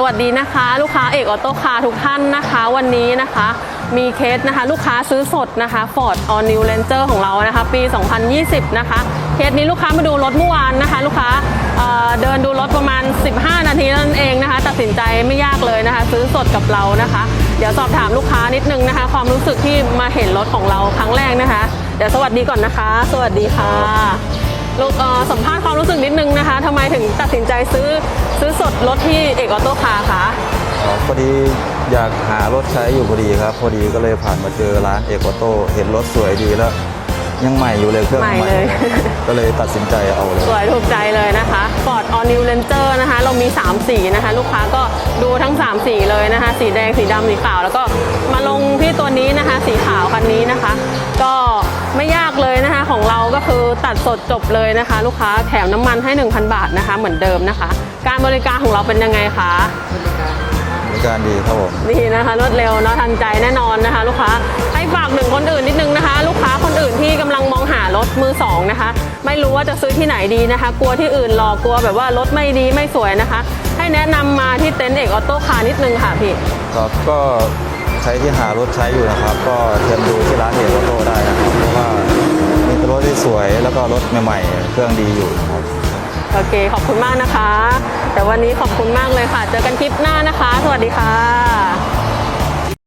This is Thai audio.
สวัสดีนะคะ ลูกค้าเอกออโต้คาร์ทุกท่านนะคะ วันนี้นะคะ มีเคสนะคะ ลูกค้าซื้อสดนะคะ Ford All New Ranger ของเรานะคะ ปี 2020 นะคะ เคสนี้ลูกค้ามาดูรถเมื่อวานนะคะ ลูกค้าเเดินดูรถประมาณ 15 นาทีนั่นเองนะคะ ตัดสินใจไม่ยากเลยนะคะ ซื้อสดกับเรานะคะ เดี๋ยวสอบถามลูกค้านิดนึงนะคะ ความรู้สึกที่มาเห็นรถของเราครั้งแรกนะคะ เดี๋ยวสวัสดีก่อนนะคะ สวัสดีค่ะ สัมภาษณ์ความรู้สึกนิดนึงนะคะทำไมถึงตัดสินใจซื้อซื้อสดรถที่เอกออโต้คาร์คะอ๋อพอดีอยากหารถใช้อยู่พอดีครับ พอดีก็เลยผ่านมาเจอร้านเอกโตเห็นรถสวยดีแล้ว ยังใหม่อยู่เลยเครื่องใหม่ใหม่เลย ก็เลยตัดสินใจเอาเลยสวยถูกใจเลยนะคะ Ford All New Ranger นะคะ เรามี 3 สีนะคะ ลูกค้าก็ดูทั้ง 3 สีเลยนะคะ สีแดงสีดำสีขาวแล้วก็มาลงที่ตัวนี้นะคะ สีขาวคันนี้นะคะ ก็ไม่ยากเลยนะคะของเรา ก็คือตัดสดจบเลยนะคะ ลูกค้าแถมน้ำมันให้ 1,000 บาทนะคะ เหมือนเดิมนะคะ การบริการของเราเป็นยังไงคะบริการดีครับผมนี่นะคะรวดเร็วเนาะทันใจแน่นอนนะคะ ลูกค้าให้ฝากหนึ่งคนอื่นนิดนึงนะคะ ลูกค้าคนอื่นที่กำลังมองหารถมือสองนะคะ ไม่รู้ว่าจะซื้อที่ไหนดีนะคะ กลัวที่อื่นหลอกกลัวแบบว่ารถไม่ดีไม่สวยนะคะ ให้แนะนำมาที่เต็นท์เอกออโต้คาร์นิดนึงค่ะพี่ครับก็ใครที่หารถใช้อยู่นะครับ ก็เชิญดูที่ร้านเอกโตได้นะครับ ก็รถใหม่ๆ เครื่องดีอยู่ครับ โอเค ขอบคุณมากนะคะ แต่วันนี้ขอบคุณมากเลยค่ะ เจอกันคลิปหน้านะคะ สวัสดีค่ะ